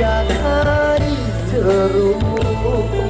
อยากให้เธอรู้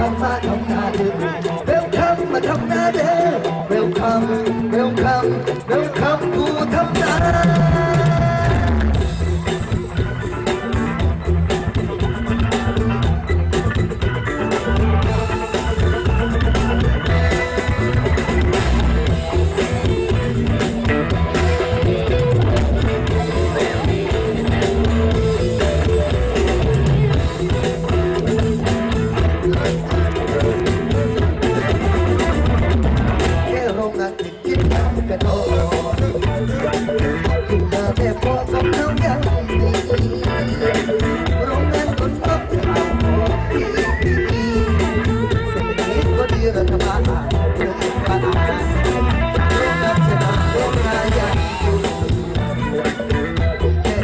ทำมาทำนาเด้อเวลคัมมาทำนาเด้อ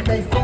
Perfecto.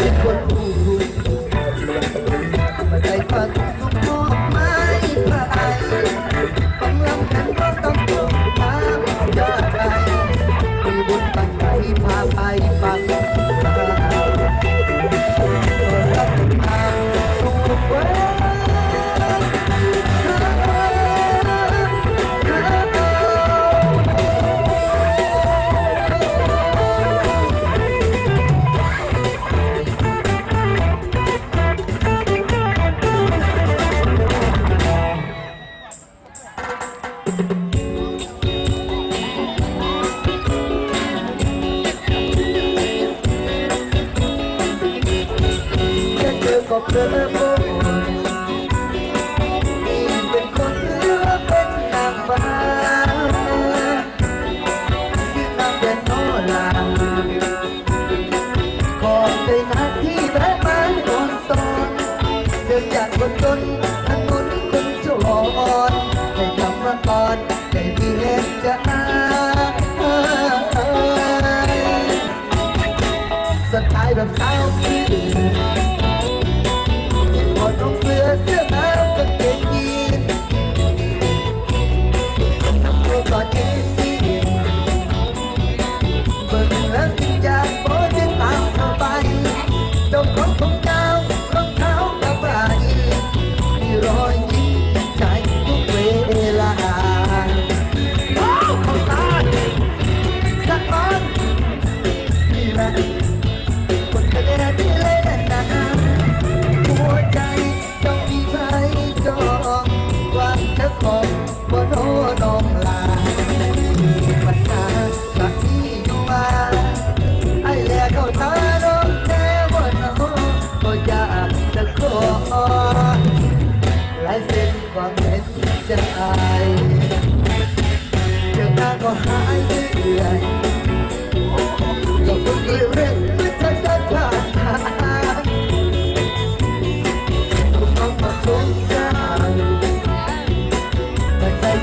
ดินไปไ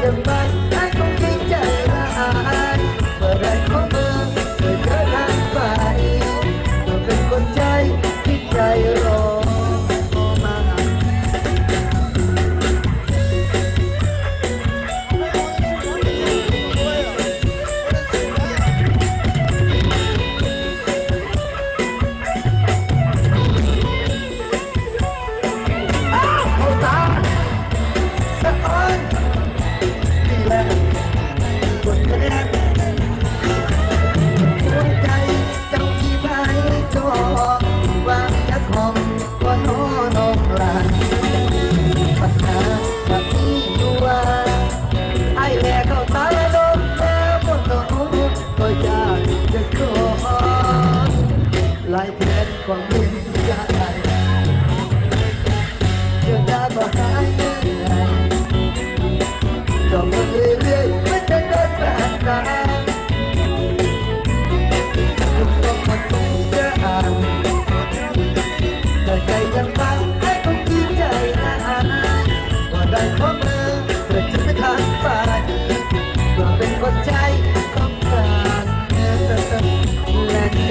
แต่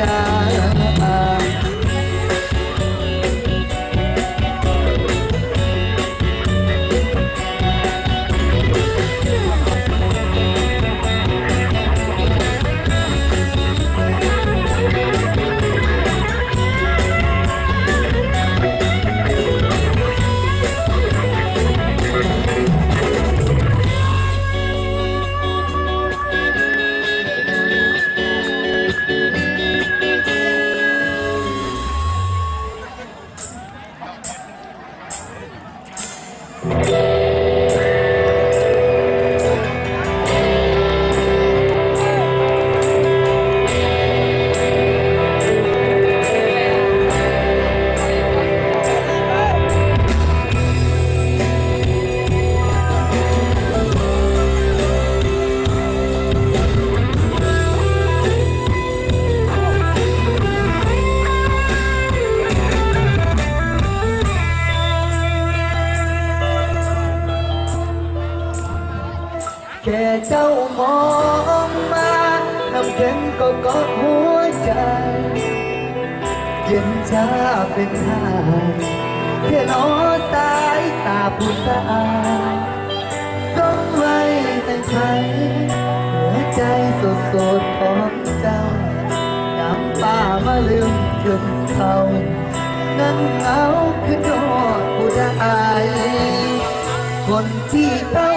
แก็กอดหัวใจ เย็นชาเป็นทางเพื่อนอสายตาผู้สะอาดต้องไว้ในใจหัวใจสดสดๆของเจ้าน้ำตามาลืมจนเขานั่งเหงาคือยอดผู้ใดคนที่เข้า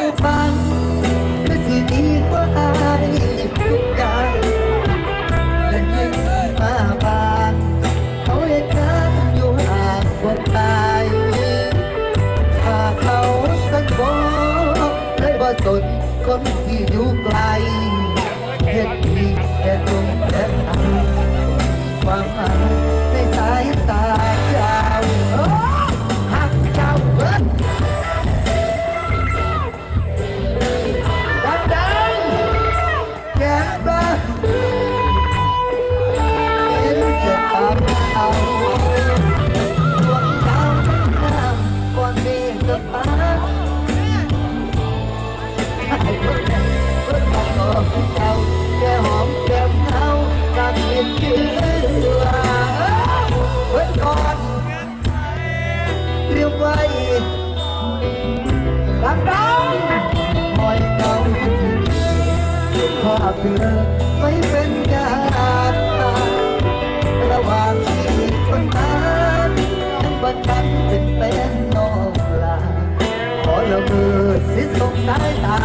ให้คนแรกคนมองก็เอาแค่หอมแก้มเขากับเห็นเชื่อเว้นกอนเรียมไว้ดังดังคอยเงาขอเพื่อไม่เป็นญาติระหว่างที่คนนั้นยังบันทันเป็นเป็นนองลาขอละเมิ ดสิ้นสงสายตา